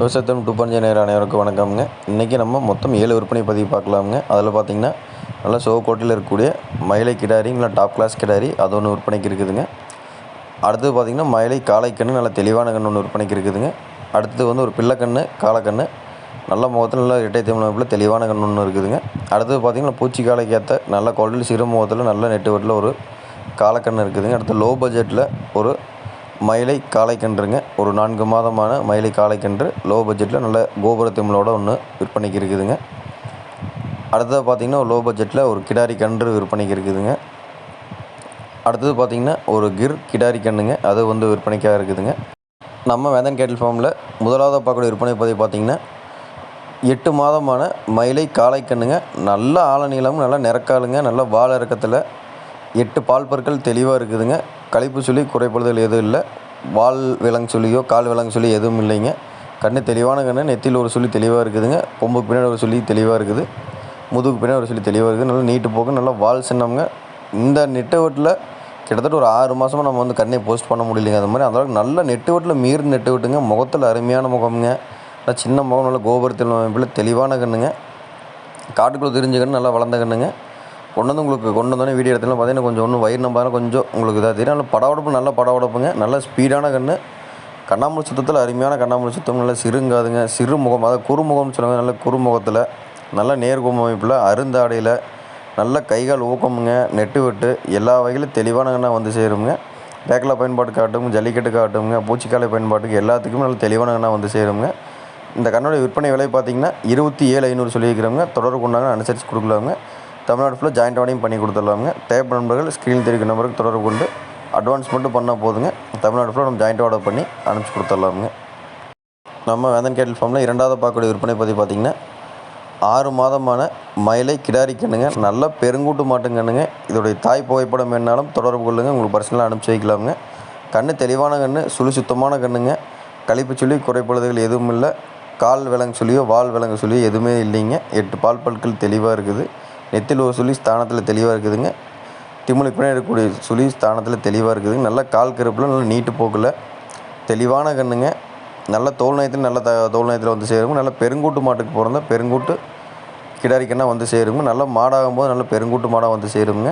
விவசாயத்தம் two point நேர அனைவருக்கும் வணக்கம்ங்க. இன்றைக்கி நம்ம மொத்தம் ஏழு விற்பனை பதிவு பார்க்கலாமுங்க. அதில் பார்த்தீங்கன்னா நல்லா சிவக்கோட்டையில் இருக்கக்கூடிய மயிலை கிடாரி இல்லை டாப் கிளாஸ் கிடாரி அது ஒன்று விற்பனைக்கு இருக்குதுங்க. அடுத்தது பார்த்திங்கன்னா மயிலை காளைக்கன்று நல்ல தெளிவான கன்று ஒன்று விற்பனைக்கு இருக்குதுங்க. அடுத்தது வந்து ஒரு பிள்ளைக்கன்று காளைக்கன்று நல்ல முகத்தில் நல்ல இரட்டை தமிழ் தெளிவான கன்று ஒன்று இருக்குதுங்க. அடுத்தது பார்த்திங்கன்னா பூச்சி காளைக்கு ஏற்ற நல்ல குவாலிட்டி சிறு முகத்தில் நல்ல நெட்டு வட்டில் ஒரு காளைக்கன்று இருக்குதுங்க. அடுத்து லோ பட்ஜெட்டில் ஒரு மயிலை காளைக்கன்றுங்க. ஒரு நான்கு மாதமான மயிலை காளைக்கன்று லோ பட்ஜெட்டில் நல்ல கோபுர திமிழோட ஒன்று விற்பனைக்கு இருக்குதுங்க. அடுத்தது பார்த்திங்கன்னா லோ பட்ஜெட்டில் ஒரு கிடாரி கன்று விற்பனைக்கு இருக்குதுங்க. அடுத்தது பார்த்திங்கன்னா ஒரு கிர் கிடாரி கன்றுங்க. அது வந்து விற்பனைக்காக இருக்குதுங்க. நம்ம வேதன் கேட்டில் ஃபார்மில் முதலாவது பார்க்கக்கூடிய விற்பனை பதிவு பார்த்திங்கன்னா எட்டு மாதமான மயிலை காளைக்கண்ணுங்க நல்ல ஆழ நீளம் நல்லா நிறக்காலுங்க நல்ல வாழ இறக்கத்தில் எட்டு பால் பற்கள் தெளிவாக இருக்குதுங்க. கழிப்பு சொல்லி குறைப்படுதல் எதுவும் இல்லை. வால் விலங்கு சொல்லியோ கால் விலங்கு சொல்லி எதுவும் இல்லைங்க. கண்ணு தெளிவான கண்ணு நெத்தியில் ஒரு சொல்லி தெளிவாக இருக்குதுங்க. கொம்புக்கு பின்னாடி ஒரு சொல்லி தெளிவாக இருக்குது. முதுகுக்கு பின்னாடி ஒரு சொல்லி தெளிவாக இருக்குது. நல்லா நீட்டு போக்கு நல்லா வால் சின்னவங்க இந்த நெட்டவட்டில் கிட்டத்தட்ட ஒரு ஆறு மாதமாக நம்ம வந்து கண்ணை போஸ்ட் பண்ண முடியலைங்க. அது மாதிரி அந்தளவுக்கு நல்ல நெட்டுவட்டில் மீறி நெட்டு விட்டுங்க முகத்தில் அருமையான முகம்ங்க. நல்லா சின்ன முகம் நல்ல கோபுரத்தில் அமைப்பில் தெளிவான கண்ணுங்க. காட்டுக்குள்ளே தெரிஞ்ச கண்ணு நல்லா வளர்ந்த கண்ணுங்க. கொண்டு வந்து உங்களுக்கு கொண்டு வந்தோடனே வீடியோ எடுத்துல பார்த்தீங்கன்னா கொஞ்சம் ஒன்றும் வயிறு நம்பாலும் கொஞ்சம் உங்களுக்கு இதாக தெரியும். நல்ல படவடப்பு நல்ல படவடப்புங்க நல்ல ஸ்பீடான கண்ணு. கண்ணாமூழி சுத்தத்தில் அருமையான கண்ணாமூழி சுத்தம். நல்ல சிறுங்காதுங்க. சிறு முகம் அதாவது குறுமுகம்னு சொல்லுவாங்க. நல்ல குறுமுகத்தில். நல்ல நேர்கோம் அமைப்பில் அருந்தாடையில். நல்ல கைகால் ஊக்கமுங்க. நெட்டு வெட்டு. எல்லா வகையிலும் தெளிவான கண்ணாக வந்து சேருங்க பேக்கில் பயன்பாடு காட்டுங்க ஜல்லிக்கட்டு காட்டுங்க பூச்சிக்காலை பயன்பாட்டுக்கு எல்லாத்துக்குமே நல்ல தெளிவான கண்ணாக வந்து சேருங்க இந்த கண்ணோட விற்பனை விலை பார்த்தீங்கன்னா இருபத்தி ஏழு ஐநூறு சொல்லியிருக்கிறவங்க தொடர்பு கொண்டாங்க அனுசரித்து கொடுக்கலாங்க. தமிழ்நாடு ஃபுல்லாக ஜாயிண்ட் ஆடையும் பண்ணி கொடுத்துடலாமுங்க. தேவைப்பட நண்பர்கள் ஸ்க்ரீன் தெரிவிக்கும் நம்பருக்கு தொடர்பு கொண்டு அட்வான்ஸ் மட்டும் பண்ணால் போதுங்க. தமிழ்நாடு ஃபுல்லாக நம்ம ஜாயிண்ட் ஆர்டர் பண்ணி அனுப்பிச்சி கொடுத்துடலாமுங்க. நம்ம வேந்தன் கேட்டல் ஃபார்மில் இரண்டாவது பார்க்கக்கூடிய விற்பனை பற்றி பார்த்திங்கன்னா ஆறு மாதமான மயிலை கிடாரி கண்ணுங்க. நல்ல பெருங்கூட்டு மாட்டுங்கண்ணுங்க இதோடைய தாய் புகைப்படம் வேணாலும் தொடர்பு கொள்ளுங்கள் உங்களுக்கு பர்சனலாக அனுப்பிச்சி வைக்கலாமுங்க. கண்ணு தெளிவான கண்ணு சுழி சுத்தமான கண்ணுங்க. கழிப்பு சொல்லி குறைப்படுதல்கள் எதுவும் இல்லை. கால் விலங்கு சொல்லியோ வால் விலங்கு சொல்லியோ எதுவுமே இல்லைங்க. எட்டு பால் பல்கள் தெளிவாக இருக்குது. நெத்தில் ஒரு சுழி ஸ்தானத்தில் தெளிவாக இருக்குதுங்க. திமுலுக்கு பின்னாடி இருக்கக்கூடிய சுழி ஸ்தானத்தில் தெளிவாக இருக்குதுங்க. நல்ல கால் கருப்பில் நல்ல நீட்டு போக்கில் தெளிவான கண்ணுங்க. நல்ல தோல் நயத்தில் நல்ல த தோல் நயத்தில் வந்து சேருங்க. நல்ல பெருங்கூட்டு மாட்டுக்கு பிறந்த பெருங்கூட்டு கிடாரிக்கன்னா வந்து சேருங்க. நல்ல மாடாகும் போது நல்ல பெருங்கூட்டு மாடாக வந்து சேருங்க.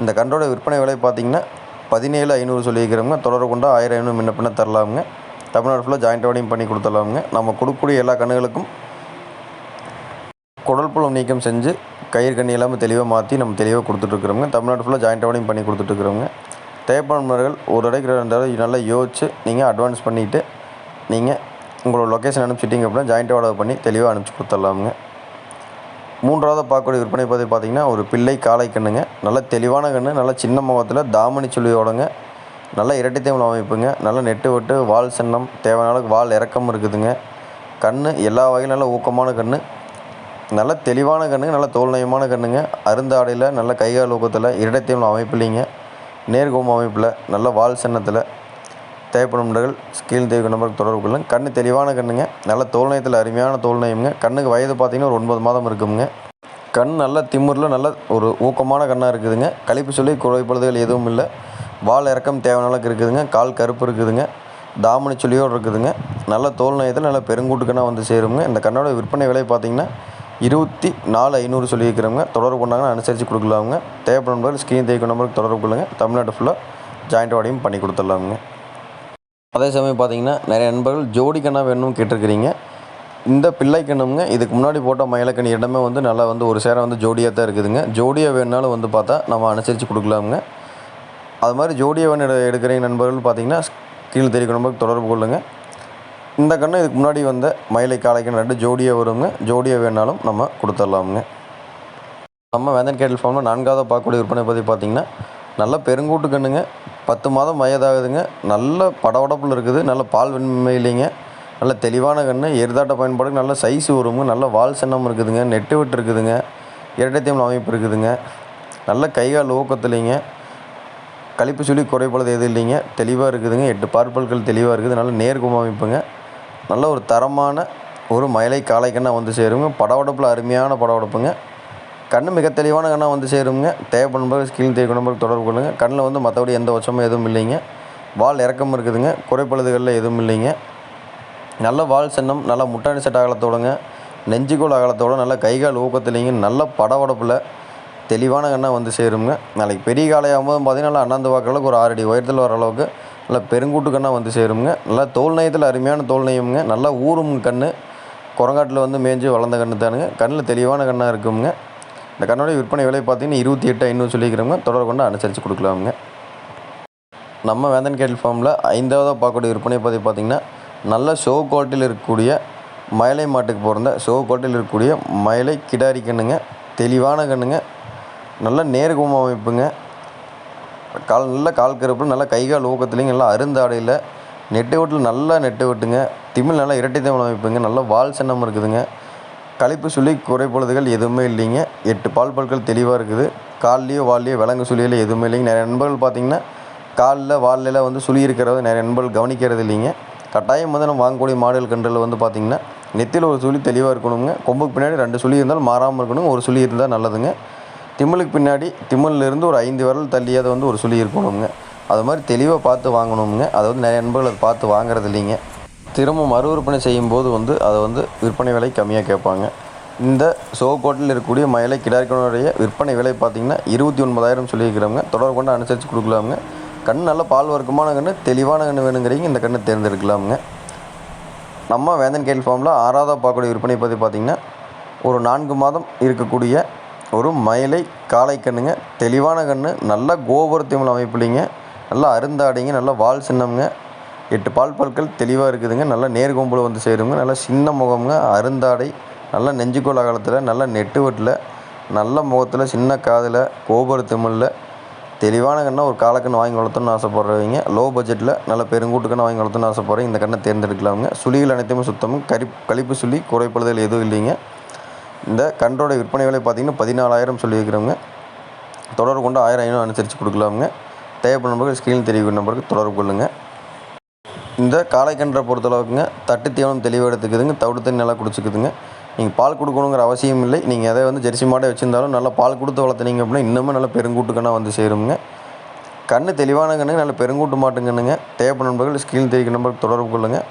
இந்த கன்றோட விற்பனை விலை பார்த்திங்கன்னா பதினேழு ஐநூறு சொல்லியிருக்கிறவங்க தொடர்பு கொண்டா ஆயிரம் ஐநூறு முன்ன பின்ன தரலாமுங்க. தமிழ்நாடு ஃபுல்லாக ஜாயிண்ட் ஓடையும் பண்ணி கொடுத்துடலாமுங்க. நம்ம கொடுக்கக்கூடிய எல்லா கண்ணுகளுக்கும் குடல் புலம் நீக்கம் செஞ்சு கயிறு கண்ணி இல்லாமல் தெளிவாக மாற்றி நம்ம தெளிவாக கொடுத்துட்ருக்குறோங்க தமிழ்நாடு ஃபுல்லாக ஜாயிண்ட் ஓடையும் பண்ணி கொடுத்துட்ருக்குறோங்க தேவைப்படுறவர்கள் ஒரு இடைக்கு ரெண்டு தடவை நல்லா யோசிச்சு நீங்கள் அட்வான்ஸ் பண்ணிவிட்டு நீங்கள் உங்களோட லொக்கேஷன் அனுப்பிச்சிட்டிங்க அப்படின்னா ஜாயிண்ட் ஆர்டர் பண்ணி தெளிவாக அனுப்பிச்சி கொடுத்துடலாமுங்க. மூன்றாவது பார்க்கக்கூடிய விற்பனை பற்றி பார்த்திங்கன்னா ஒரு பிள்ளை காளை கண்ணுங்க. நல்ல தெளிவான கண்ணு நல்ல சின்ன முகத்தில் தாமணி சொல்லியோடங்க நல்ல இரட்டைத்தேமல் அமைப்புங்க. நல்ல நெட்டு வெட்டு வால் சின்னம் தேவையான அளவுக்கு வால் இறக்கம் இருக்குதுங்க. கண் எல்லா வகையிலும் நல்ல ஊக்கமான கண் நல்ல தெளிவான கண்ணுங்க நல்ல தோல் நயமான கண்ணுங்க. அருந்தாடையில் நல்ல கைகால் ஊக்கத்தில் இரட்டைத்தேமல் அமைப்பில்லைங்க நேர்கோம அமைப்பில் நல்ல வால் சின்னத்தில் தேவைப்படும் நபர்கள் ஸ்கீல் தேவை நம்பருக்கு தொடர்பு கொள்ளுங்க. கண் தெளிவான கண்ணுங்க நல்ல தோல் நயத்தில் அருமையான தோல் நயம்ங்க கண்ணுக்கு வயது பார்த்திங்கன்னா ஒரு ஒன்பது மாதம் இருக்குங்க. கண் நல்ல திமிரில் நல்ல ஒரு ஊக்கமான கண்ணாக இருக்குதுங்க. கழிப்பு சொல்லி குறைப்படுதல் எதுவும் இல்லை. வால் இறக்கம் தேவையான அளவுக்கு இருக்குதுங்க. கால் கருப்பு இருக்குதுங்க. தாமணி சொல்லியோடு இருக்குதுங்க. நல்ல தோல் நயத்தில் நல்ல பெருங்கூட்டு கண்ணாக வந்து சேருங்க. இந்த கண்ணோட விற்பனை விலை பார்த்திங்கன்னா இருபத்தி நாலு ஐநூறு சொல்லியிருக்கிறவங்க தொடர்பு கொண்டாங்கன்னா அனுசரித்து கொடுக்கலாமுங்க. தேவைப்படும் நம்பர்கள் ஸ்க்ரீன் தேய்க்கும் நம்பருக்கு தொடர்பு கொள்ளுங்க. தமிழ்நாடு ஃபுல்லாக ஜாயிண்ட் வாடையும் பண்ணி கொடுத்துடலாமுங்க. அதே சமயம் பார்த்தீங்கன்னா நிறைய நண்பர்கள் ஜோடி கண்ணா வேணும்னு கேட்டிருக்கிறீங்க. இந்த பிள்ளை கண்ணுங்க இதுக்கு முன்னாடி போட்ட மயிலக்கணி இடமே வந்து நல்லா வந்து ஒரு சேரம் வந்து ஜோடியாக தான் இருக்குதுங்க. ஜோடியாக வேணுனாலும் வந்து பார்த்தா நம்ம அனுசரித்து கொடுக்கலாமுங்க. அது மாதிரி ஜோடியாக வேணும் எடுக்கிறீங்க நண்பர்கள் பார்த்தீங்கன்னா கீழே தெரிவிக்க நம்பருக்கு தொடர்பு கொள்ளுங்கள் இந்த கண்ணு இதுக்கு முன்னாடி வந்த மயிலை காளைக்கண் ரெண்டு ஜோடியாக வருங்க. ஜோடியாக வேணாலும் நம்ம கொடுத்துடலாமுங்க. நம்ம வேந்தன் கேட்டல் ஃபார்மில் நான்காவது பார்க்கக்கூடிய விற்பனை பற்றி பார்த்திங்கன்னா நல்ல பெருங்கூட்டு கண்ணுங்க பத்து மாதம் வயதாகுதுங்க. நல்ல படவடப்பில் இருக்குது. நல்ல பால் வெண்மை இல்லைங்க. நல்ல தெளிவான கண்ணு எரிதாட்ட பயன்பாடுக்கு நல்ல சைஸ் வருங்க. நல்ல வால் சின்னம் இருக்குதுங்க. நெட்டு விட்டு இருக்குதுங்க. இரட்டைத்தேமல் அமைப்பு இருக்குதுங்க. நல்ல கைகால் ஊக்கத்துலைங்க கழிப்பு சொல்லி குறைப்படுது எதுவும் இல்லைங்க. தெளிவாக இருக்குதுங்க. எட்டு பார்ப்பல்கள் தெளிவாக இருக்குது. நல்ல நேர்கும் அமைப்புங்க. நல்ல ஒரு தரமான ஒரு மயிலை காளைக்கண்ணா வந்து சேருங்க. படவடப்பில் அருமையான படவடப்புங்க. கண் மிக தெளிவான கண்ணாக வந்து சேருங்க. தேவைப்படும்போது ஸ்கில் தேவை நம்பருக்கு தொடர்பு கொள்ளுங்கள் கண்ணில் வந்து மற்றபடி எந்த வச்சமும் எதுவும் இல்லைங்க. வால் இறக்கம் இருக்குதுங்க. குறைப்பழுதுகளில் எதுவும் இல்லைங்க. நல்ல வால் சின்னம் நல்ல முட்டாணி செட் அகலத்தோடுங்க. நெஞ்சுக்கோள் அகலத்தோட நல்ல கைகால் ஊக்கத்துலேங்க. நல்ல படவடப்பில் தெளிவான கண்ணாக வந்து சேருங்க. நாளைக்கு பெரிய காலையாகும் போது பார்த்திங்கன்னா நல்லா அண்ணாந்து வாக்களுக்கு அளவுக்கு ஒரு ஆறு அடி உயரத்தில் வர அளவுக்கு நல்லா பெருங்கூட்டு கண்ணாக வந்து சேருங்க நல்லா தோல் நயத்தில் அருமையான தோல் நயமுங்க நல்லா ஊறும் கண் குரங்காட்டில் வந்து மேய்ஞ்சி வளர்ந்த கன்று தானுங்க. கண்ணில் தெளிவான கண்ணாக இருக்குங்க இந்த கண்ணோடைய விற்பனை விலை பார்த்திங்கன்னா இருபத்தி எட்டு ஐநூறு சொல்லிக்கிறோங்க தொடர் கொண்டு அனுசரித்து கொடுக்கலாமுங்க. நம்ம வேந்தன் கேட்டல் ஃபார்மில் ஐந்தாவதாக பார்க்கக்கூடிய விற்பனை பதிவு பார்த்திங்கன்னா நல்ல ஷோ குவாலிட்டியில் இருக்கக்கூடிய மயிலை மாட்டுக்கு பிறந்த ஷோ குவாலிட்டியில் இருக்கக்கூடிய மயிலை கிடாரி கண்ணுங்க. தெளிவான கண்ணுங்க. நல்ல நேர்கும அமைப்புங்க. கால் நல்ல கால் கருப்பில் நல்லா கை கால் ஊக்கத்துலேயும் நல்லா அருந்தாடையில். நெட்டு வெட்டில் நல்லா நெட்டு வெட்டுங்க. திமிழ் நல்லா இரட்டை தமிழ் அமைப்புங்க. நல்லா வால் சின்னம் இருக்குதுங்க. கழிப்பு சுழி குறைபொழுதுகள் எதுவுமே இல்லைங்க. எட்டு பால் பற்கள் தெளிவாக இருக்குது. கால்லையோ வால்லையோ விலங்கு சுழியில் எதுவுமே இல்லைங்க. நிறைய நண்பர்கள் பார்த்தீங்கன்னா காலில் வாலில் வந்து சுழி இருக்கிறத நிறைய நண்பர்கள் கவனிக்கிறது இல்லைங்க. கட்டாயம் வந்து நம்ம வாங்கக்கூடிய மாடுகள் கன்றுல வந்து பார்த்திங்கன்னா நெத்தியில் ஒரு சுழி தெளிவாக இருக்கணுங்க. கொம்புக்கு பின்னாடி ரெண்டு சுழி இருந்தாலும் மாறாமல் இருக்கணுங்க. ஒரு சுழி இருந்தால் நல்லதுங்க. திமிலுக்கு பின்னாடி திமிலிருந்து இருந்து ஒரு ஐந்து விரல் தள்ளியாவது வந்து ஒரு சுழி இருக்கணுங்க அது மாதிரி தெளிவாக பார்த்து வாங்கணுங்க அதை வந்து நிறைய நண்பர்கள் அதை பார்த்து வாங்குறது இல்லைங்க. திரும்ப மறு விற்பனை செய்யும்போது வந்து அதை வந்து விற்பனை விலை கம்மியாக கேட்பாங்க. இந்த சோகோட்டில் இருக்கக்கூடிய மயிலை கிடாரிக்கனுடைய விற்பனை விலை பார்த்திங்கன்னா இருபத்தி ஒன்பதாயிரம் சொல்லியிருக்கிறவங்க தொடர்பு கொண்டு அனுசரித்து கொடுக்கலாமுங்க. கண் நல்ல பால் வர்க்கமான கன்று தெளிவான கன்று வேணுங்கிறீங்க இந்த கண்ணை தேர்ந்தெடுக்கலாமுங்க. நம்ம வேந்தன் கேள் ஃபார்மில் ஆறாவதாக பார்க்கக்கூடிய விற்பனை பற்றி பார்த்திங்கன்னா ஒரு நான்கு மாதம் இருக்கக்கூடிய ஒரு மயிலை காளை கண்ணுங்க தெளிவான கன்று நல்ல கோபுரத்திமல் அமைப்புலிங்க. நல்லா அருந்தாடிங்க நல்லா வால் சின்னம்ங்க. எட்டு பால் பற்கள் தெளிவாக இருக்குதுங்க. நல்லா நேர்கொம்பில் வந்து சேருங்க. நல்லா சின்ன முகம்ங்க அருந்தாடை நல்லா நெஞ்சுக்கோள் அகலத்தில் நல்ல நெட்டு வெட்டில் நல்ல முகத்தில் சின்ன காதில் கோபுரத்தமிழில் தெளிவான கண்ணை ஒரு காலக்கண்ணு வாங்கி வளர்த்தணும்னு ஆசைப்பட்றவங்க லோ பட்ஜெட்டில் நல்ல பெருங்கூட்டுக்கண்ணை வாங்கி வளர்த்தணும்னு ஆசைப்பட்றீங்க இந்த கண்ணை தேர்ந்தெடுக்கலாமுங்க. சுழிகள் அனைத்துமே சுத்தமும் கரி கழிப்பு சுழி குறைப்படுதல் எதுவும் இல்லைங்க. இந்த கன்றோட விற்பனை விலை பார்த்திங்கன்னா பதினாலாயிரம் சொல்லியிருக்கிறவங்க. தொடர்பு கொண்டு ஆயிரம் ஐநூறு அனுசரித்து கொடுக்கலாமுங்க. தேவைப்படும் நம்பருக்கு ஸ்க்ரீன் தெரிவிக்கும் நம்பருக்கு தொடர்பு கொள்ளுங்கள் இந்த காளைக்கன்றை பொறுத்தளவுக்குங்க தட்டு தீவனம் தெளிவாக எடுத்துக்குதுங்க தவிடு தண்ணி நல்லா குடிச்சிக்குதுங்க. நீங்கள் பால் கொடுக்கணுங்கிற அவசியம் இல்லை. நீங்கள் எதை வந்து ஜெர்சி மாட்டை வச்சுருந்தாலும் நல்லா பால் கொடுத்து வளர்த்துனீங்க அப்படின்னா இன்னமும் நல்ல பெருங்கூட்டுக்கண்ணா வந்து சேருங்க கண்ணு தெளிவான கண்ணுங்க நல்ல பெருங்கூட்டு மாட்டுங்கண்ணுங்க. தேவைப்படும் நண்பர்கள் ஸ்க்ரீன் தெரிவிக்கும் நம்பருக்கு தொடர்பு கொள்ளுங்கள்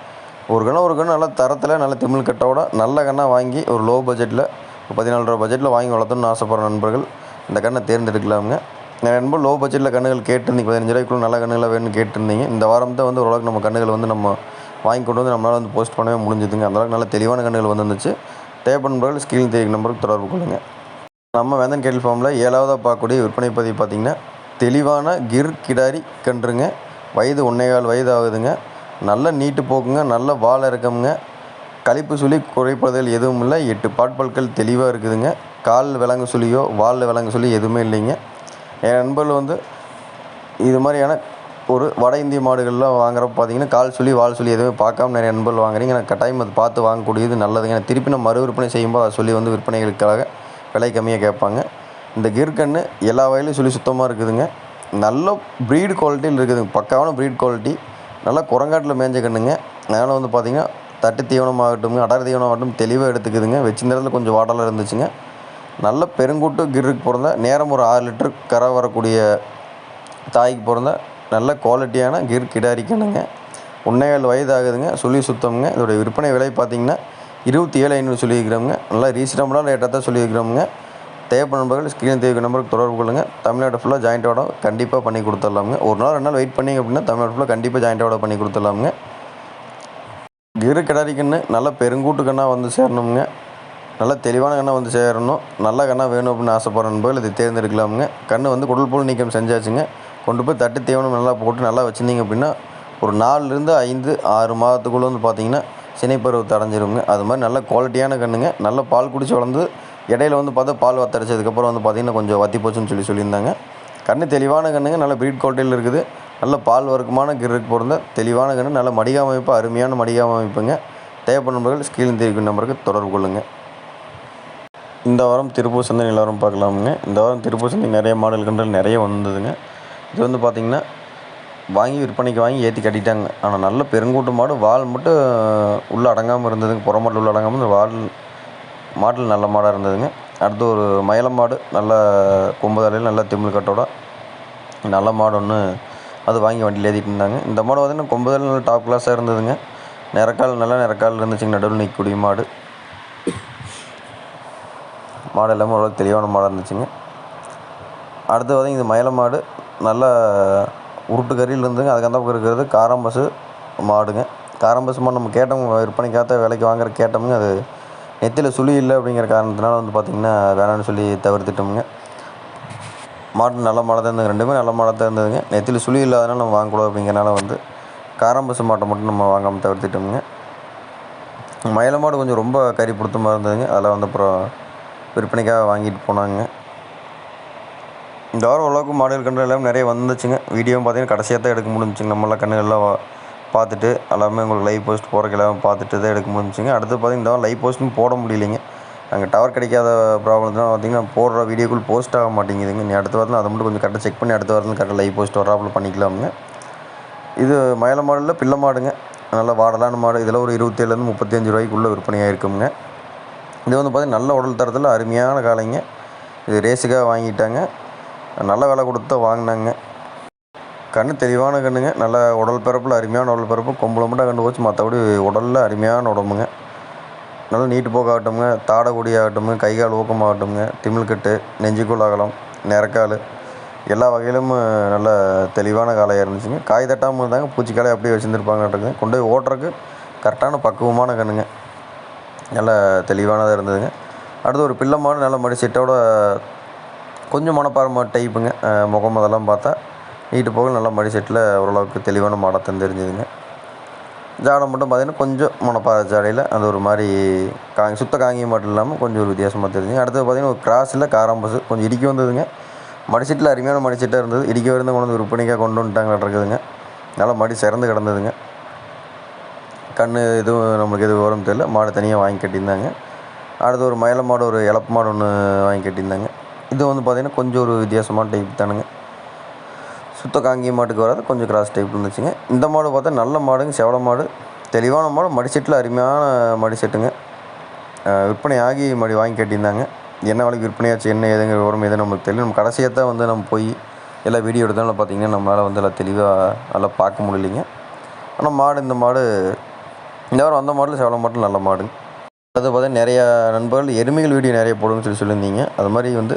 ஒரு கண்ணை ஒரு கண்ணு நல்ல தரத்தில் நல்ல திமிழ் கட்டோட நல்ல கண்ணாக வாங்கி ஒரு லோ பட்ஜெட்டில் ஒரு பதினாலு ரூபா பட்ஜெட்டில் வாங்கி வளர்த்தணும்னு ஆசைப்படுற நண்பர்கள் இந்த கண்ணை தேர்ந்தெடுக்கலாமுங்க. நிறைய நண்பர் லோ பட்ஜெட்டில் கண்ணுகள் கேட்டிருந்தீங்க பதினஞ்சு ரூபாய்க்குள்ள நல்ல கண்ணுகளாக வேணும்னு கேட்டிருந்தீங்க. இந்த வாரம் தான் வந்து ஓரளவுக்கு நம்ம கண்ணுகள் வந்து நம்ம வாங்கி கொண்டு வந்து நம்மளால் வந்து போஸ்ட் பண்ணவே முடிஞ்சுதுங்க. அந்தளவுக்கு நல்ல தெளிவான கண்ணுகள் வந்துருந்துச்சு. தேவைப்படும் நண்பர்கள் ஸ்க்ரீன் தெரிவிக்கும் நம்பருக்கு தொடர்பு கொள்ளுங்கள் நம்ம வேந்தன் கேட்டில் ஃபார்மில் ஏழாவதாக பார்க்கக்கூடிய விற்பனை பதிவு பார்த்திங்கன்னா தெளிவான கிர் கிடாரி கன்றுங்க. வயது ஒன்றேகால் வயது ஆகுதுங்க. நல்ல நீட்டு போக்குங்க நல்ல வால் இறக்கமுங்க. கழிப்பு சுழி குறைப்பதில் எதுவும் இல்லை. எட்டு பாட்பல்கள் தெளிவாக இருக்குதுங்க. கால் விலங்கு சுழியோ வாலில் விலங்கு சுழி எதுவுமே இல்லைங்க. என் நண்பர்கள் வந்து இது மாதிரியான ஒரு வட இந்திய மாடுகள்லாம் வாங்குறப்ப பார்த்தீங்கன்னா கால் சுழி வால் சுழி எதுவுமே பார்க்காம நிறைய நண்பர்கள் வாங்குறீங்க. எனக்கு கட்டாயம் அது பார்த்து வாங்கக்கூடியது நல்லதுங்க. ஏன்னா திருப்பி நம்ம மறு விற்பனை செய்யும்போது அதை சொல்லி வந்து விற்பனைகளுக்காக விலை கம்மியாக கேட்பாங்க. இந்த கிர்கன்று எல்லா வகையிலும் சொல்லி சுத்தமாக இருக்குதுங்க. நல்ல ப்ரீட் குவாலிட்டியில் இருக்குதுங்க. பக்காவான ப்ரீட் குவாலிட்டி நல்லா குரங்காட்டில் மேய்ஞ்ச கண்ணுங்க. அதனால் வந்து பார்த்திங்கன்னா தட்டு தீவனம் ஆகட்டும் அடர் தீவனம் ஆகட்டும் தெளிவாக எடுத்துக்குதுங்க. வச்சு நேரத்தில் கொஞ்சம் வாடலாக இருந்துச்சுங்க. நல்ல பெருங்கூட்டு கிருக்கு பிறந்த நேரம் ஒரு ஆறு லிட்டர் கரை வரக்கூடிய தாய்க்கு பிறந்த நல்ல குவாலிட்டியான கிர் கிடாரி கண்ணுங்க. ஒன்றேகால் வயது ஆகுதுங்க சொல்லி சுத்தம்ங்க. இதோடைய விற்பனை விலை பார்த்திங்கன்னா இருபத்தி ஏழு ஐநூறு சொல்லியிருக்கிறோங்க நல்லா ரீசனபுளாக ரேட்டாக தான் சொல்லியிருக்கிறோங்க தேவைப்படும் நண்பர்கள் ஸ்க்ரீன் தேவை நம்பருக்கு தொடர்பு கொள்ளுங்கள் தமிழ்நாடு ஃபுல்லாக ஜாயிண்டோட கண்டிப்பாக பண்ணி கொடுத்துடலாமுங்க. ஒரு நாள் ரெண்டு நாள் வெயிட் பண்ணிங்க அப்படின்னா தமிழ்நாடு ஃபுல்லாக கண்டிப்பாக ஜாயிண்டோட பண்ணி கொடுத்துடலாமுங்க. கிரு கிடாரி கன்று நல்ல பெருங்கூட்டு கண்ணாக வந்து சேரணுங்க நல்ல தெளிவான கண்ணாக வந்து சேரணும். நல்ல கண்ணாக வேணும் அப்படின்னு ஆசைப்படுற நண்பர்கள் இதை தேர்ந்தெடுக்கலாமுங்க. கன்று வந்து குடல் போல் நீக்கம் செஞ்சாச்சுங்க. கொண்டு போய் தட்டு தீவனம் நல்லா போட்டு நல்லா வச்சுருந்தீங்க அப்படின்னா ஒரு நாலுலேருந்து ஐந்து ஆறு மாதத்துக்குள்ளே வந்து பார்த்தீங்கன்னா சினைப்பருவத்தை அடைஞ்சிருங்க. அது மாதிரி நல்ல குவாலிட்டியான கன்றுங்க நல்ல பால் குடிச்சு வளர்ந்து இடையில வந்து பார்த்தா பால் வத்தடைச்சதுக்கப்புறம் வந்து பார்த்திங்கன்னா கொஞ்சம் வத்தி போச்சுன்னு சொல்லி சொல்லியிருந்தாங்க. கன்று தெளிவான கன்றுங்க நல்ல ப்ரீட் குவாலிட்டியில் இருக்குது. நல்ல பால் வர்க்கமான கிருக்கு பிறந்த தெளிவான கன்று நல்ல மடிகா அமைப்பு அருமையான மடிகாம அமைப்புங்க. தேவைப்படும் நண்பர்கள் ஸ்கீல் தெரிவிக்கும் நம்பருக்கு தொடர்பு கொள்ளுங்கள் இந்த வாரம் திருப்பூர் சந்தை நிலவரம் பார்க்கலாமுங்க. இந்த வாரம் திருப்பூர் சந்தை நிறைய மாடல் கன்றுகள் நிறைய வந்ததுங்க. இது வந்து பார்த்திங்கன்னா வாங்கி விற்பனைக்கு வாங்கி ஏற்றி கட்டிட்டாங்க. ஆனால் நல்ல பெருங்கூட்டு மாடு வால் மட்டும் உள்ளே அடங்காமல் இருந்ததுங்க. புறமாட்டில் உள்ளே அடங்காமல் இந்த வால் மாட்டில் நல்ல மாடாக இருந்ததுங்க. அடுத்து ஒரு மயிலம் மாடு நல்ல கொம்பு தலையில் நல்ல திமிழ் கட்டோட நல்ல மாடு ஒன்று அது வாங்கி வண்டியில் ஏற்றிட்டு இருந்தாங்க. இந்த மாடு பார்த்திங்கன்னா கொம்பு தலையில் நல்ல டாப் கிளாஸாக இருந்ததுங்க. நிறக்கால் நல்லா நிறக்கால் இருந்துச்சுங்க. நடுவில் நிற்கக்கூடிய மாடு. மாடு எல்லாமே ஓரளவுக்கு தெளிவான மாடாக இருந்துச்சுங்க. அடுத்து பார்த்தீங்க இது மயில மாடு. நல்ல உருட்டு கறியில் இருந்துங்க அதுக்கு அந்த பக்கம் இருக்கிறது காரம்பசு மாடுங்க. காரம்பசு மாடு நம்ம கேட்டோம் விற்பனைக்காக விலைக்கு வாங்குற கேட்டோமுங்க அது நெத்தியில் சுழி இல்லை அப்படிங்கிற காரணத்தினால வந்து பார்த்திங்கன்னா வேணாம்னு சொல்லி தவிர்த்துட்டோமுங்க. மாடு நல்ல மாடாக தான் இருந்தது ரெண்டுமே நல்ல மாடாக தான் இருந்ததுங்க. நெத்தியில் சுழி இல்லாதனால நம்ம வாங்கக்கூடாது அப்படிங்கிறனால வந்து காரம்பசு மாட்டை மட்டும் நம்ம வாங்காமல் தவிர்த்துட்டோமுங்க. மயில மாடு கொஞ்சம் ரொம்ப கறி பிடித்தமாக இருந்ததுங்க. அதில் வந்து அப்புறம் விற்பனைக்காக வாங்கிட்டு போனாங்க. இந்த வாரம் ஓரளவுக்கு மாடுகள் கன்று எல்லாம் நிறைய வந்துச்சுங்க. வீடியோவும் பார்த்திங்கன்னா கடைசியாக தான் எடுக்க முடிஞ்சுங்க நம்மளாம் கன்றுகள்லாம் பார்த்துட்டு எல்லாமே உங்களுக்கு லைவ் போஸ்ட் போகிறக்கு எல்லாமே பார்த்துட்டு தான் எடுக்க முடிஞ்சுங்க அடுத்து பார்த்தீங்கன்னா இந்த லைவ் போஸ்ட்டும் போட முடியலைங்க. அங்கே டவர் கிடைக்காத ப்ராப்ளம்லாம் பார்த்தீங்கன்னா போடுற வீடியோக்குள் போஸ்ட் ஆக மாட்டேங்குதுங்க. நீ அடுத்த வாரத்தில் அதை மட்டும் கொஞ்சம் கரெக்டாக செக் பண்ணி அடுத்த வாரத்தில் கரெக்டாக லைவ் போஸ்ட் வராப்புல பண்ணிக்கலாமுங்க. இது மயில மாடலில் பிள்ளை மாடுங்க. நல்ல வாடலான மாடு. இதில் ஒரு இருபத்தேழுலேருந்து முப்பத்தஞ்சு ரூபாய்க்குள்ளே விற்பனையாக இருக்குங்க இது வந்து பார்த்திங்கன்னா நல்ல உடல் தரத்தில் அருமையான காலைங்க இது ரேஸுக்காக வாங்கிட்டாங்க. நல்ல விலை கொடுத்து தான் வாங்கினாங்க. கண் தெளிவான கண்ணுங்க. நல்ல உடல் பிறப்பில் அருமையான உடல் பிறப்பு. கொம்புல மட்டும் கண்டு போச்சு மற்றபடி உடலில் அருமையான உடம்புங்க. நல்ல நீட்டு போக்காகட்டும்ங்க தாடகுடி ஆகட்டும்ங்க. கை கால் ஊக்கமாகட்டும்ங்க திமிழ்கட்டு நெஞ்சுக்குள் அகலம் நிறக்கால் எல்லா வகையிலும் நல்ல தெளிவான காலையாக இருந்துச்சுங்க. காய் தட்டாமல் இருந்தாங்க. பூச்சி அப்படியே வச்சுருந்துருப்பாங்கட்டுங்க கொண்டு போய் ஓட்டுறக்கு கரெக்டான பக்குவமான கண்ணுங்க. நல்ல தெளிவானதாக இருந்ததுங்க. அடுத்து ஒரு பிள்ளை மாடு நல்ல மடி சீட்டோட கொஞ்சம் மனப்பாரமாக டைப்புங்க. முகம் அதெல்லாம் பார்த்தா நீட்டு போக நல்ல மடி செட்டில் ஓரளவுக்கு தெளிவான மாடத்தம் தெரிஞ்சுதுங்க ஜாடம் மட்டும் பார்த்தீங்கன்னா கொஞ்சம் மணப்பாறை ஜாடையில் அது ஒரு மாதிரி காங்கி சுத்த காங்கி மட்டும் இல்லாமல் கொஞ்சம் ஒரு வித்தியாசமாக தெரிஞ்சுங்க அடுத்தது பார்த்தீங்கன்னா ஒரு கிராஸில் காராம்பஸ் கொஞ்சம் இடிக்க வந்ததுங்க. மடிச்சீட்டில் அருமையான மடிச்சீட்டாக இருந்தது. இடிக்க இருந்து கொண்டு வந்து விற்பனைக்காக கொண்டு வந்துட்டாங்க இருக்குதுங்க நல்லா மடி சிறந்து கிடந்ததுங்க. கண் எதுவும் நம்மளுக்கு எதுவும் விவரம் தெரியல. மாடு தனியாக வாங்கி கட்டியிருந்தாங்க. அடுத்து ஒரு மயில மாடு ஒரு இலப்பு மாடு ஒன்று வாங்கி கட்டியிருந்தாங்க. இது வந்து பார்த்திங்கன்னா கொஞ்சம் ஒரு வித்தியாசமான டைப் தானுங்க. சுத்த காங்கி மாட்டுக்கு வராது கொஞ்சம் கிராஸ் டைப் இருந்துச்சுங்க. இந்த மாடு பார்த்தா நல்ல மாடுங்க செவல மாடு. தெளிவான மாடு மடிசெட்டில் அருமையான மடிசெட்டுங்க விற்பனை ஆகி மடி வாங்கி கட்டியிருந்தாங்க என்ன விலைக்கு விற்பனையாச்சு என்ன ஏதுங்கிற விவரம் எதுவும் நம்மளுக்கு தெரியல. நம்ம கடைசியாக தான் வந்து நம்ம போய் எல்லாம் வீடியோ எடுத்தாலும் பார்த்தீங்கன்னா நம்மளால் வந்து எல்லாம் தெளிவாக நல்லா பார்க்க முடியலைங்க. ஆனால் மாடு இந்த மாடு இந்த வாரம் அந்த மாடல் செவல மாடல் நல்ல மாடுங்க. அது பார்த்தா நிறையா நண்பர்கள் எருமைகள் வீடியோ நிறைய போடுங்கன்னு சொல்லி சொல்லியிருந்தீங்க. அது மாதிரி வந்து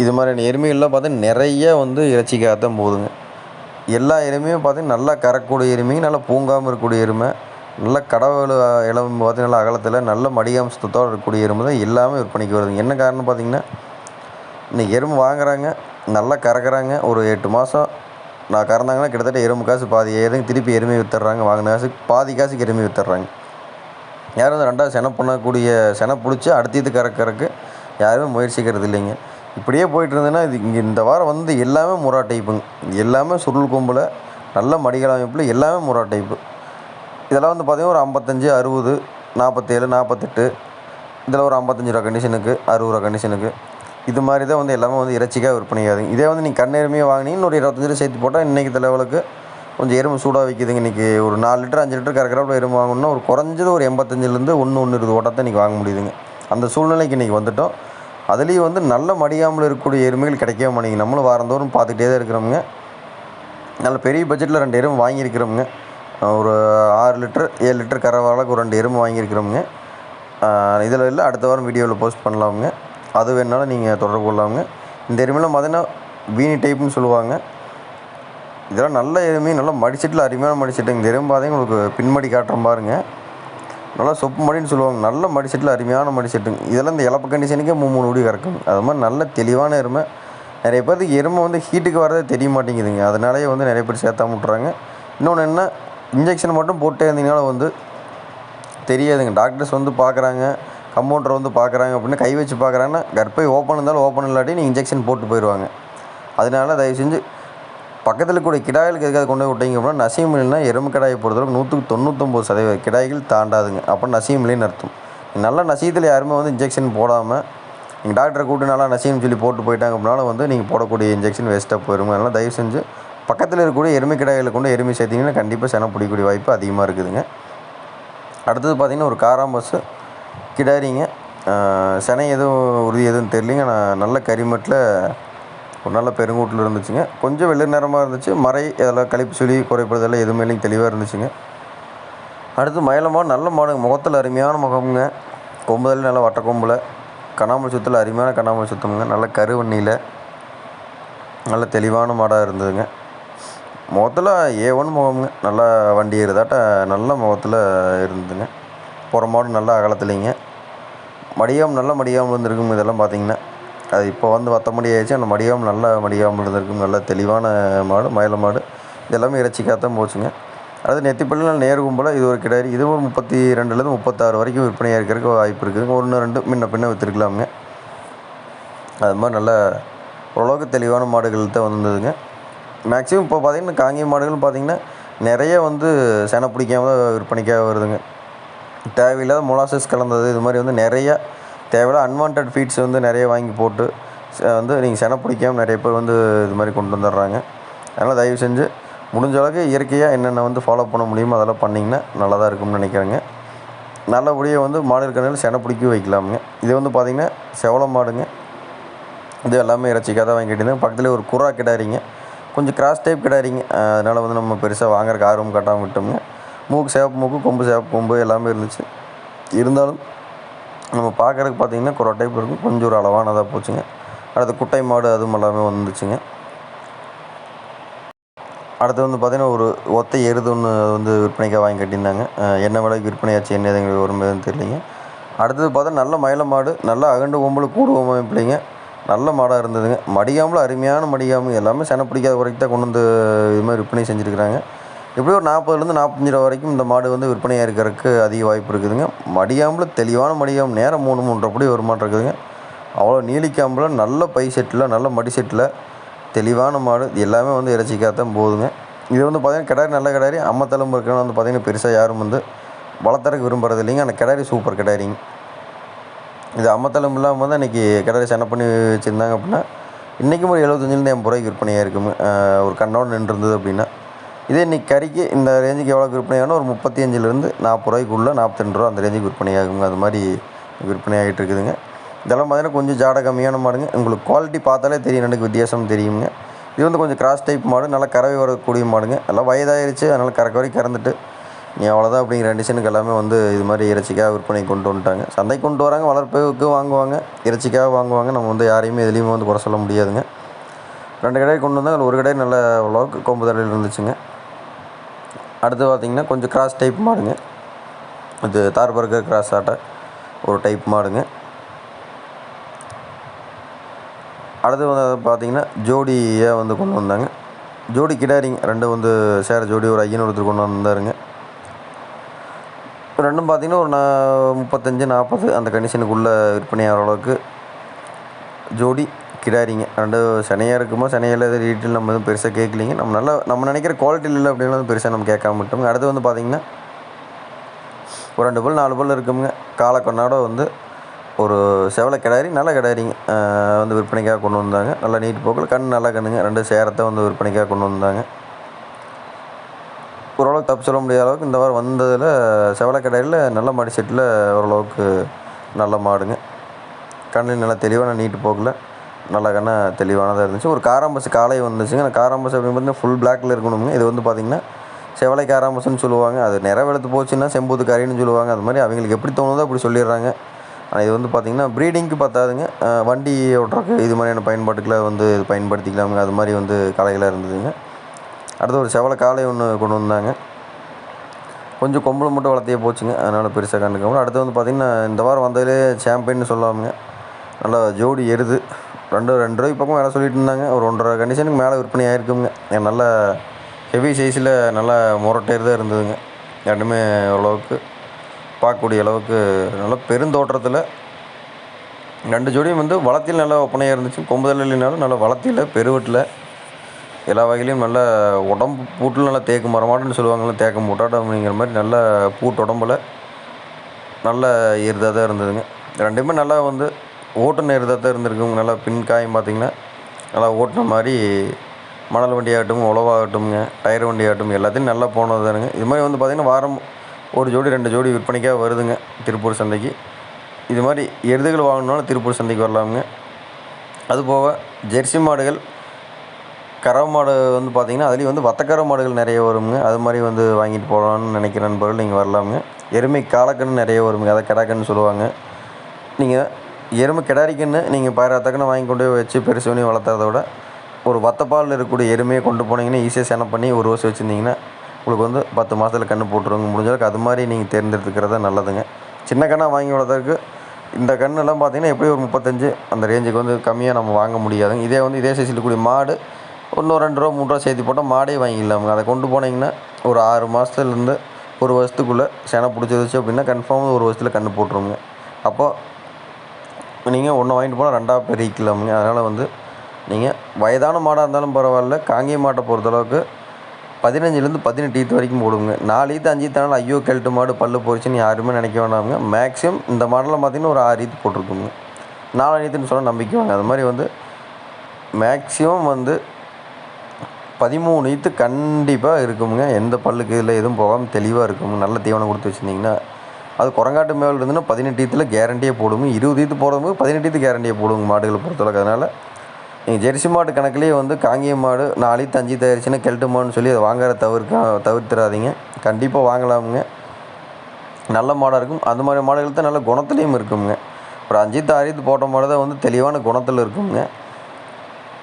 இது மாதிரியான எருமைகள்லாம் பார்த்தா நிறைய வந்து இறைச்சிக்காக தான் போகுதுங்க. எல்லா எருமையும் பார்த்தீங்கன்னா நல்லா கறக்கூடிய எருமை நல்லா பூங்காமல் இருக்கக்கூடிய எருமை நல்ல கடவுள் இளம் பார்த்தீங்கன்னா நல்லா அகலத்தில் நல்ல மடிகாம்சத்தோடு இருக்கக்கூடிய எருமை தான் எல்லாமே விற்பனைக்கு வருதுங்க. என்ன காரணம் பார்த்தீங்கன்னா இன்றைக்கி எருமை வாங்குறாங்க நல்லா கறக்குறாங்க. ஒரு எட்டு மாதம் நான் கறந்தாங்கன்னா கிட்டத்தட்ட எறும்பு காசு பாதி ஏதுங்க திருப்பி எருமை வித்துட்றாங்க வாங்கின காசு பாதி காசுக்கு எருமை வித்துட்றாங்க. யாரும் ரெண்டாவது செனை பண்ணக்கூடிய செனை பிடிச்சி அடுத்தது கறக்கறக்கு யாருமே முயற்சிக்கிறது இல்லைங்க. இப்படியே போயிட்டு இருந்ததுன்னா இது இங்கே இந்த வாரம் வந்து எல்லாமே முறா டைப்புங்க எல்லாமே சுருள் கொம்பில் நல்ல மடிகள் அமைப்பில் எல்லாமே முறா டைப்பு இதெல்லாம் வந்து பார்த்திங்கன்னா ஒரு ஐம்பத்தஞ்சு அறுபது நாற்பத்தேழு நாற்பத்தெட்டு இதில் ஒரு ஐம்பத்தஞ்சு ரூபா கண்டிஷனுக்கு அறுபது ரூபா கண்டிஷனுக்கு இது மாதிரி தான் வந்து எல்லாமே வந்து இறைச்சிக்காக விற்பனையாகுது இதே வந்து நீங்கள் கண்ணெருமையாக வாங்கினீங்கன்னு ஒரு இருபத்தஞ்சு ரூபா சேர்த்து போட்டால் இன்றைக்கி லெவலுக்கு கொஞ்சம் எருமை சூடாக விற்கிதுங்க இன்றைக்கி ஒரு நாலு லிட்டர் அஞ்சு லிட்டர் கறக்கிறப்ப எருமை வாங்கணும்னா ஒரு குறைஞ்சது ஒரு எண்பத்தஞ்சிலேருந்து ஒன்று ஒன்று இருபது ஓட்டத்தை இன்றைக்கி வாங்க முடியுதுங்க. அந்த சூழ்நிலைக்கு இன்றைக்கி வந்துட்டோம். அதுலேயும் வந்து நல்ல மடியாமல் இருக்கக்கூடிய எருமைகள் கிடைக்கவே மாட்டேங்குது. நம்மளும் வாரந்தோறும் பார்த்துக்கிட்டே தான் இருக்கிறோமுங்க. நல்ல பெரிய பட்ஜெட்டில் ரெண்டு எருமை வாங்கியிருக்கிறோமுங்க. ஒரு ஆறு லிட்டர் ஏழு லிட்டர் கறவாளுக்கு ஒரு ரெண்டு எருமை வாங்கியிருக்கிறோமுங்க. இதில் இல்லை அடுத்த வாரம் வீடியோவில் போஸ்ட் பண்ணலாமுங்க. அது வேணாலும் நீங்கள் தொடர்பு கொள்ளாமுங்க இந்த எருமைலாம் பார்த்தீங்கன்னா வீணி டைப்புன்னு சொல்லுவாங்க. இதெல்லாம் நல்ல எருமை நல்லா மடிச்சிட்டில் அருமையான மடிச்சிட்டு. இந்த எருமை பார்த்தீங்கன்னா உங்களுக்கு பின்மடி காட்டுற பாருங்க. நல்லா சொப்பு மடின்னு சொல்லுவாங்க. நல்ல மடி செட்டில் அருமையான மடி செட்டுங்க இதெல்லாம் இந்த இழப்பு கண்டிஷனுக்கே மூணு மூணு உடி கறக்குங்க. அது மாதிரி நல்ல தெளிவான எருமை. நிறைய பேருக்கு எருமை வந்து ஹீட்டுக்கு வரதே தெரிய மாட்டேங்குதுங்க. அதனாலேயே வந்து நிறைய பேர் சேர்த்தாம விட்றாங்க இன்னொன்று என்ன? இன்ஜெக்ஷன் மட்டும் போட்டே இருந்தீங்கனால வந்து தெரியாதுங்க. டாக்டர்ஸ் வந்து பார்க்குறாங்க கம்பவுண்டர் வந்து பார்க்குறாங்க அப்படின்னு கை வச்சு பார்க்குறாங்கன்னா கர்ப்பை ஓப்பன் இருந்தாலும் ஓப்பன் இல்லாட்டி நீங்கள் இன்ஜெக்ஷன் போட்டு போயிடுவாங்க அதனால தயவு செஞ்சு பக்கத்தில் கூட கிடாய்களுக்கு எதுக்காக கொண்டு போய் விட்டீங்க அப்படின்னா நசியம் இல்லைன்னா கிடாயை பொறுத்தளவுக்கு நூற்றுக்கு தொண்ணூற்றொம்பது சதவீத கிடாய்கள் தாண்டாதுங்க. அப்போ நசியம் அர்த்தம். நல்லா நசியத்தில் யாருமே வந்து இன்ஜெக்ஷன் போடாமல் நீங்கள் டாக்டரை கூப்பிட்டு நல்லா நசியம் சொல்லி போட்டு போயிட்டாங்க அப்படின்னாலும் வந்து நீங்கள் போடக்கூடிய இன்ஜெக்ஷன் வேஸ்ட்டாக போயிடும் அதனால் தயவு செஞ்சு பக்கத்தில் இருக்கக்கூடிய எருமை கிடாய்களை கொண்டு எருமை சேர்த்திங்கன்னா கண்டிப்பாக செனை பிடிக்கக்கூடிய வாய்ப்பு அதிகமாக இருக்குதுங்க. அடுத்தது பார்த்திங்கன்னா ஒரு காராம்பஸ்ஸு கிடாரிங்க. செனை எதுவும் உறுதி எதுவும் தெரியலிங்க. நான் நல்ல கரிமட்டில் ஒரு நல்ல பெருங்கூட்டில் இருந்துச்சுங்க. கொஞ்சம் வெள்ளை நேரமாக இருந்துச்சு. மறை இதெல்லாம் கழிப்பு சுழி குறைப்படுதெல்லாம் எதுவுமே இல்லைங்க தெளிவாக இருந்துச்சுங்க. அடுத்து மயில மாடு நல்ல மாடுங்க. முகத்தில் அருமையான முகமுங்க. கொம்புதல் நல்லா வட்ட கொம்பில் சுத்தில் அருமையான கண்ணாமூச்சி சுத்தமுங்க. நல்ல கருவண்ணியில் நல்ல தெளிவான மாடாக இருந்ததுங்க. முகத்தில் ஏ ஒன் முகமுங்க. நல்லா வண்டி ஏறுதாட்ட நல்ல முகத்தில் இருந்ததுங்க. புறமாடு நல்லா அகலத்துலிங்க. மடியாம் நல்ல மடியாமல் இருந்திருக்கும் இதெல்லாம் பார்த்தீங்கன்னா அது இப்போ வந்து வத்த முடியாச்சு அந்த மடியாமல் நல்ல மடியாமல் இருந்திருக்கும். நல்ல தெளிவான மாடு மயில மாடு. இது எல்லாமே இறைச்சிக்காகத்தான் போச்சுங்க. அடுத்து நெத்திப்பள்ளியில் நேர் கும்பலாக இது ஒரு கிடாரி. இது ஒரு முப்பத்தி ரெண்டுலேருந்து முப்பத்தாறு வரைக்கும் விற்பனையாக இருக்கிறதுக்கு வாய்ப்பு இருக்குதுங்க ஒன்று ரெண்டு முன்ன பின்ன விற்றுருக்கலாமுங்க அது மாதிரி நல்ல ஓரளவுக்கு தெளிவான மாடுகள் தான் வந்ததுங்க மேக்ஸிமம் இப்போ பார்த்திங்கன்னா காங்கேய மாடுகள் பார்த்திங்கன்னா நிறைய வந்து செனை பிடிக்காம விற்பனைக்காக வருதுங்க. தேவையில்லாத மொலாசஸ் கலந்தது. இது மாதிரி வந்து நிறையா தேவையில்லாத அன்வான்ட் ஃபீட்ஸ் வந்து நிறைய வாங்கி போட்டு ச- வந்து நீங்கள் செனை பிடிக்காம நிறைய பேர் வந்து இது மாதிரி கொண்டு வந்துடுறாங்க. அதனால் தயவு செஞ்சு முடிஞ்ச அளவுக்கு இயற்கையாக என்னென்ன வந்து ஃபாலோ பண்ண முடியுமோ அதெல்லாம் பண்ணிங்கன்னா நல்லதாக இருக்கும்னு நினைக்கிறேங்க. நல்லபடியாக வந்து மாடு இருக்கிறனால செனை பிடிக்க வைக்கலாமுங்க. இது வந்து பார்த்திங்கன்னா செவல மாடுங்க. இது எல்லாமே இறைச்சிக்காக தான் வாங்கிட்டு இருந்தேன். பக்கத்துலேயே ஒரு குறா கிடாரிங்க. கொஞ்சம் கிராஸ் டைப் கிடாரிங்க. அதனால் வந்து நம்ம பெருசாக வாங்குறக்கு ஆர்வம் காட்டாமல் விட்டோம்ங்க. மூக்கு சேவப்பு மூக்கு கொம்பு சேவப்பு கொம்பு எல்லாமே இருந்துச்சு. இருந்தாலும் நம்ம பார்க்குறதுக்கு பார்த்தீங்கன்னா குறை டைப் இருக்கும் கொஞ்சம் ஒரு அளவானதாக போச்சுங்க. அடுத்து குட்டை மாடு அதுவும் எல்லாமே வந்துச்சுங்க. அடுத்து வந்து பார்த்திங்கன்னா ஒரு ஒத்தை எருது ஒன்று வந்து விற்பனைக்காக வாங்கி கட்டியிருந்தாங்க. என்ன விலைக்கு விற்பனையாச்சு என்ன எங்களுக்கு வரும்போதுன்னு தெரியலிங்க. அடுத்தது பார்த்தா நல்ல மயில மாடு நல்லா அகண்டு கொம்பில் கூடு பிள்ளைங்க. நல்ல மாடாக இருந்ததுங்க. மடியாமல் அருமையான மடியாமல் எல்லாமே சென பிடிக்காத வரைக்கும் தான் கொண்டு வந்து இது மாதிரி விற்பனை செஞ்சுருக்கிறாங்க. எப்படியும் ஒரு நாற்பதுலேருந்து நாற்பத்தஞ்சு ரூபா வரைக்கும் இந்த மாடு வந்து விற்பனையாக இருக்கிறதுக்கு அதிக வாய்ப்பு இருக்குதுங்க. மடியாமல் தெளிவான மடியாமல் நேரம் மூணு மூன்றப்படி வருமானம் இருக்குதுங்க. அவ்வளோ நீலிக்காம்பில் நல்ல பை செட்டில் நல்ல மடி செட்டில் தெளிவான மாடு. எல்லாமே வந்து இறைச்சிக்காகத்தான் போகுதுங்க. இது வந்து பார்த்திங்கன்னா கிடாரி நல்ல கிடாரி. அம்மத்தளம்பு இருக்கணும் வந்து பார்த்திங்கன்னா பெருசாக யாரும் வந்து வளர்த்துறக்கு விரும்புறது இல்லைங்க. ஆனால் கிடாரி சூப்பர் கிடாரிங்க. இது அம்மத்தளம் இல்லாமல் வந்து இன்றைக்கி கிடாரி சென்ன பண்ணி வச்சுருந்தாங்க அப்படின்னா இன்றைக்கும் ஒரு எழுபத்தஞ்சிலேருந்து எண்பது ரூபாய்க்கு விற்பனையாக இருக்குங்க. ஒரு கண்ணோடு நின்றுருந்தது அப்படின்னா. இதே இன்றைக்கி கறிக்கு இந்த ரேஞ்சுக்கு எவ்வளோக்கு விற்பனையாகணும் ஒரு முப்பத்தி அஞ்சுலேருந்து நாற்பது ரூபாய்க்குள்ளே நாற்பத்தி ரூபா அந்த ரேஞ்சுக்கு விற்பனையாகுங்க அது மாதிரி விற்பனை ஆகிட்டு இருக்குதுங்க. இதெல்லாம் பார்த்தீங்கன்னா கொஞ்சம் ஜாடை கம்மியான மாடுங்க. உங்களுக்கு குவாலிட்டி பார்த்தாலே தெரியும் எனக்கு வித்தியாசம் தெரியுங்க. இது வந்து கொஞ்சம் கிராஸ் டைப் மாடு நல்லா கறவை வரக்கூடிய மாடுங்க. எல்லாம் வயதாகிருச்சு அதனால் கறக்க வரைக்கும் கறந்துட்டு நீ அவ்வளோதான் அப்படிங்கிற கண்டிஷனுக்கு எல்லாமே வந்து இது மாதிரி இறைச்சிக்காக விற்பனை கொண்டு வந்துட்டாங்க. சந்தைக்கு கொண்டு வராங்க வளர்ப்புக்கு வாங்குவாங்க இறைச்சிக்காக வாங்குவாங்க. நம்ம வந்து யாரையுமே எதுலேயுமே வந்து குறை சொல்ல முடியாதுங்க. ரெண்டு கடையை கொண்டு வந்தால் அதில் ஒரு கடை நல்ல அளவுக்கு கொம்பு தடையில் இருந்துச்சுங்க. அடுத்து பார்த்திங்கன்னா கொஞ்சம் கிராஸ் டைப் மாடுங்க. இது தார்பர்கர் கிராஸ் ஆட்டை ஒரு டைப் மாடுங்க. அடுத்து வந்து பார்த்திங்கன்னா ஜோடியை வந்து கொண்டு வந்தாங்க. ஜோடி கிடாரிங்க ரெண்டும் வந்து சேர ஜோடி ஒரு ஐயன் ஒருத்தர் கொண்டு வந்தாருங்க. ரெண்டும் பார்த்திங்கன்னா ஒரு நா முப்பத்தஞ்சு நாற்பது அந்த கண்டிஷனுக்குள்ளே விற்பனை ஆகிற அளவுக்கு ஜோடி கிடாரிங்க ரெண்டு சனையாக இருக்குமோ சனையில் எதாவது ரீட்டில் நம்ம எதுவும் பெருசாக கேட்கலிங்க நம்ம நல்லா நம்ம நினைக்கிற குவாலிட்டியில் இல்லை அப்படின்னு பெருசாக நம்ம கேட்காம விட்டோம் அடுத்து வந்து பார்த்திங்கன்னா ஒரு ரெண்டு பல் நாலு பல் இருக்குங்க. காலக்கொண்டாட வந்து ஒரு செவலை கிடாரி நல்ல கிடாரிங்க. வந்து விற்பனைக்காக கொண்டு வந்தாங்க. நல்லா நீட் போக்கில் கண் நல்லா கண்ணுங்க. ரெண்டு சேரத்தை வந்து விற்பனைக்காக கொண்டு வந்தாங்க. ஓரளவுக்கு தப்பு சொல்ல முடியாத அளவுக்கு இந்த வாரம் வந்ததில் செவலை கடையில் நல்ல மாடி செட்டில் ஓரளவுக்கு நல்ல மாடுங்க. கண்ணில் நல்லா தெளிவாக நான் நீட்டு போக்கில். நல்லா கண்ணா தெளிவானதாக இருந்துச்சு. ஒரு காராம்பஸ் காளை வந்துச்சுங்க. அந்த காராம்பஸ் அப்படின்னு பார்த்தீங்கன்னா ஃபுல் பிளாக்கில் இருக்கணுங்க. இது வந்து பார்த்திங்கன்னா செவலை காராம்பஸ்ன்னு சொல்லுவாங்க. அது நிற வெளுத்து போச்சுன்னா செம்பூத்து கறின்னு சொல்லுவாங்க. அது மாதிரி அவங்களுக்கு எப்படி தோணுதோ அப்படி சொல்லிடுறாங்க. ஆனால் இது வந்து பார்த்திங்கன்னா ப்ரீடிங்க்கு பத்தாதுங்க. வண்டி ஓட்டுறக்கு இது மாதிரியான பயன்பாட்டுக்களை வந்து இது பயன்படுத்திக்கலாமுங்க. அது மாதிரி வந்து காளைகளாக இருந்ததுங்க. அடுத்து ஒரு செவலை காளை ஒன்று கொண்டு வந்தாங்க. கொஞ்சம் கொம்பளம் மட்டும் வளர்த்தியே போச்சுங்க. அதனால் பெருசாக கண்டுக்காம அடுத்து வந்து பார்த்திங்கன்னா இந்த வாரம் வந்ததிலே சாம்பியன் சொல்லாமுங்க. நல்லா ஜோடி எருது ரெண்டு ரெண்டு ரூபாய்க்கு பக்கம் வேலை சொல்லிட்டு இருந்தாங்க. ஒரு ஒன்றரை கண்டிஷனுக்கு மேலே விற்பனை ஆயிருக்குங்க. நல்லா ஹெவி சைஸில் நல்லா முரட்டேறு தான் இருந்ததுங்க. ரெண்டுமே ஓரளவுக்கு பார்க்கக்கூடிய அளவுக்கு நல்ல பெருந்தோற்றத்தில் ரெண்டு ஜோடியும் வந்து வளர்த்தியில் நல்லா ஒப்பனையாக இருந்துச்சு. கொம்புதலினாலும் இல்லைனாலும் நல்லா வளர்த்தியில் பெருவட்டில் எல்லா வகையிலையும் நல்ல உடம்பு பூட்டில் நல்லா தேக்கு மரமாட்டம்னு சொல்லுவாங்கள்ல தேக்க மூட்டாட்டம் அப்படிங்கிற மாதிரி நல்ல பூட்டு உடம்புல நல்ல ஈர்தாக தான் இருந்ததுங்க. ரெண்டுமே நல்லா வந்து ஓட்டுன எருதாக தான் இருந்திருக்குங்க நல்லா பின் காயம் பார்த்திங்கன்னா நல்லா ஓட்டின மாதிரி மணல் வண்டியாகட்டும் உழவாகட்டும்ங்க டயர் வண்டி ஆகட்டும் எல்லாத்தையும் நல்லா போனது தானுங்க. இது மாதிரி வந்து பார்த்திங்கன்னா வாரம் ஒரு ஜோடி ரெண்டு ஜோடி விற்பனைக்காக வருதுங்க திருப்பூர் சந்தைக்கு. இது மாதிரி எருதுகள் வாங்கணுனாலும் திருப்பூர் சந்தைக்கு வரலாமுங்க. அதுபோக ஜெர்சி மாடுகள் கறவை மாடு வந்து பார்த்திங்கன்னா அதுலேயும் வந்து வத்தக்கறவை மாடுகள் நிறைய வருங்க. அது மாதிரி வந்து வாங்கிட்டு போகலான்னு நினைக்கிற நண்பர்கள் நீங்கள் வரலாமுங்க. எருமை காலக்கன்று நிறைய வருங்க அதை கிடாக்கன்னு சொல்லுவாங்க. நீங்கள் எருமை கிடாரிக்குன்னு நீங்கள் பாயிரத்தக்கன்னு வாங்கி கொண்டு போய் வச்சு பெருசு பண்ணி வளர்த்துறத விட ஒரு வத்தப்பாலில் இருக்கக்கூடிய எருமையை கொண்டு போனீங்கன்னா ஈஸியாக செனை பண்ணி ஒரு வருஷம் வச்சுருந்தீங்கன்னா உங்களுக்கு வந்து பத்து மாதத்துல கன்று போட்டுருவாங்க முடிஞ்சளவுக்கு அது மாதிரி நீங்கள் தேர்ந்தெடுத்துக்கிறது நல்லதுங்க. சின்ன கன்னாக வாங்கி வளர்த்துறதுக்கு இந்த கண்ணெல்லாம் பார்த்தீங்கன்னா எப்படியும் ஒரு முப்பத்தஞ்சு அந்த ரேஞ்சுக்கு வந்து கம்மியாக நம்ம வாங்க முடியாதுங்க. இதே வந்து இதே சைஸில் கூடிய மாடு ஒன்று ரெண்டு ரூபா மூணு ரூபா சேர்த்து போட்டால் மாடே வாங்கிடலாமுங்க. அதை கொண்டு போனீங்கன்னா ஒரு ஆறு மாதத்துலேருந்து ஒரு வருஷத்துக்குள்ளே செனை பிடிச்சிருச்சு அப்படின்னா கன்ஃபார்ம் ஒரு வருஷத்தில் கன்று போட்டுருவோங்க அப்போது நீங்கள் ஒன்று வாங்கிட்டு போனால் ரெண்டாக பெருக்கிக்கலாமுங்க அதனால் வந்து நீங்கள் வயதான மாடாக இருந்தாலும் பரவாயில்ல காங்கேய மாட்டை பொறுத்தளவுக்கு பதினஞ்சுலேருந்து பதினெட்டு ஈத்து வரைக்கும் போடுங்க. நாலு ஈத்து அஞ்சு ஈத்தானாலும் ஐயோ கெல்ட்டு மாடு பல்லு போச்சுன்னு யாருமே நினைக்க வேண்டாமுங்க மேக்ஸிமம் இந்த மாடலில் பார்த்தீங்கன்னா ஒரு ஆறு ஈத்து போட்டிருக்குங்க. நாலு ஈத்துன்னு சொன்னால் நம்பிக்கை வாங்க. அது மாதிரி வந்து மேக்ஸிமம் வந்து பதிமூணு ஈத்து கண்டிப்பாக இருக்குமுங்க எந்த பல்லுக்கு இதில் எதுவும் போகாமல் தெளிவாக இருக்குங்க. நல்ல தீவனம் கொடுத்து வச்சுருந்தீங்கன்னா அது குரங்காட்டு மேல் இருந்துன்னா பதினெட்டு ஈத்தில் கேரண்டியே போடுங்க. இருபது ஈத்து போடும்போது பதினெட்டு ஈத்து கேரண்டியே போடுங்க மாடுகளை பொறுத்தளவுக்கு. அதனால் நீங்கள் ஜெர்சி மாடு கணக்குலேயே வந்து காங்கேய மாடு நாலு ஈத்து அஞ்சு தயாரிச்சுன்னா கெல்ட்டு மாடுன்னு சொல்லி அதை வாங்குற தவிர்க்க தவிர்த்துறாதீங்க கண்டிப்பாக வாங்கலாமுங்க. நல்ல மாடாக இருக்கும். அந்த மாதிரி மாடுகள் தான் நல்ல குணத்துலேயும் இருக்குங்க. ஒரு அஞ்சு ஆறு போட்ட மாடு தான் வந்து தெளிவான குணத்தில் இருக்குங்க.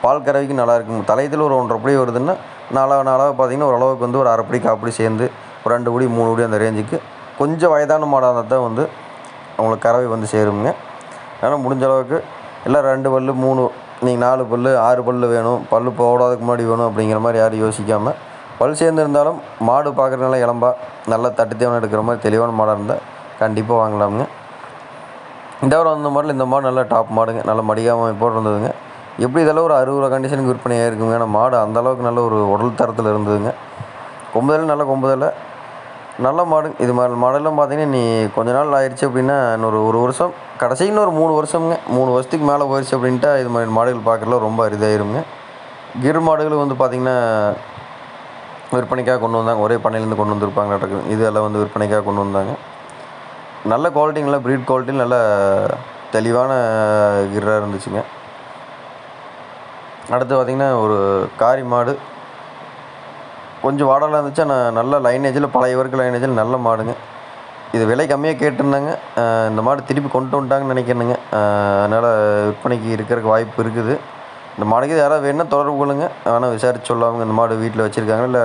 பால் கறவைக்கு நல்லா இருக்கும் தலையத்தில் ஒரு ஒன்றரை படி வருதுன்னா நாலாவது நாளாக பார்த்தீங்கன்னா ஓரளவுக்கு வந்து ஒரு அரைப்படி காப்படி சேர்ந்து ஒரு ரெண்டு படி மூணு படி அந்த ரேஞ்சுக்கு கொஞ்சம் வயதான மாடாக இருந்தால் தான் வந்து அவங்களுக்கு கறவை வந்து சேருங்க அதனால் முடிஞ்ச அளவுக்கு எல்லாம் ரெண்டு பல்லு மூணு நீங்கள் நாலு பல் ஆறு பல்லு வேணும். பல்லு போடாததுக்கு முன்னாடி வேணும் அப்படிங்கிற மாதிரி யாரும் யோசிக்காமல் பல் சேர்ந்து இருந்தாலும் மாடு பார்க்குறதுனால இளம்பா நல்லா தட்டு எடுக்கிற மாதிரி தெளிவான மாடாக இருந்தால் கண்டிப்பாக வாங்கலாமுங்க. இந்த வாரம் வந்த மாடல் இந்த மாடு நல்லா டாப் மாடுங்க. நல்ல மடிகாமல் போட்டு இருந்ததுங்க. எப்படி இதெல்லாம் ஒரு அறுபது ரூபா கண்டிஷனுக்கு விற்பனையாக இருக்குங்க ஏன்னா மாடு அந்தளவுக்கு நல்ல ஒரு உடல் தரத்தில் இருந்ததுங்க. கொம்புதல் நல்ல கொம்புதலை. நல்ல மாடு. இது மாதிரி மாடெல்லாம் பார்த்தீங்கன்னா நீ கொஞ்ச நாள் ஆயிடுச்சு அப்படின்னா இன்னொரு ஒரு வருஷம் கடைசி இன்னொரு மூணு வருஷம்ங்க. மூணு வருஷத்துக்கு மேலே போயிடுச்சு அப்படின்ட்டா இது மாதிரி மாடுகள் பார்க்குறதுல ரொம்ப அரிதாயிருங்க. கிர் மாடுகள் வந்து பார்த்திங்கன்னா விற்பனைக்காக கொண்டு வந்தாங்க. ஒரே பண்ணையிலேருந்து கொண்டு வந்திருப்பாங்க இதெல்லாம் வந்து விற்பனைக்காக கொண்டு வந்தாங்க. நல்ல குவாலிட்டிங்களா ப்ரீட் குவாலிட்டி நல்ல தெளிவான கிராக இருந்துச்சுங்க. அடுத்து பார்த்திங்கன்னா ஒரு காரி மாடு. கொஞ்சம் வாடலாக இருந்துச்சு ஆனால் நல்ல லைனேஜில் பழைய வர்க்க லைனேஜில் நல்ல மாடுங்க. இது விலை கம்மியாக கேட்டிருந்தாங்க. இந்த மாடு திருப்பி கொண்டு வந்துட்டாங்கன்னு நினைக்கிறேனுங்க. அதனால் விற்பனைக்கு இருக்கிறதுக்கு வாய்ப்பு இருக்குது. இந்த மாடுக்கு யாராவது வேணுன்னா தொடர்பு கொள்ளுங்க. ஆனால் விசாரிச்சு சொல்லாமுங்க இந்த மாடு வீட்டில் வச்சுருக்காங்க இல்லை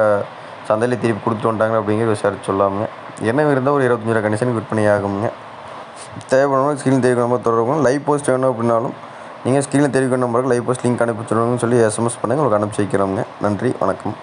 சந்தையில் திருப்பி கொடுத்துட்டு வந்துட்டாங்க அப்படிங்கிறது விசாரிச்சு சொல்லாமுங்க. என்ன இருந்தால் ஒரு இருபத்தஞ்சி ரூபா கண்டிஷனுக்கு விற்பனை ஆகுங்க தேவைப்படும் ஸ்கிரீன் தெரிவிக்கிற நம்பர் தொடர்பு லைவ் போஸ்ட் வேணும் அப்படின்னாலும் நீங்கள் ஸ்கிரீனில் தெரிவிக்கிற நம்பருக்கு லைவ் போஸ்ட் லிங்க் அனுப்பி சொல்லணும்னு சொல்லி எஸ்எம்எஸ் பண்ணுங்கள் உங்களுக்கு அனுப்பிச்சி வைக்கிறோங்க நன்றி வணக்கம்.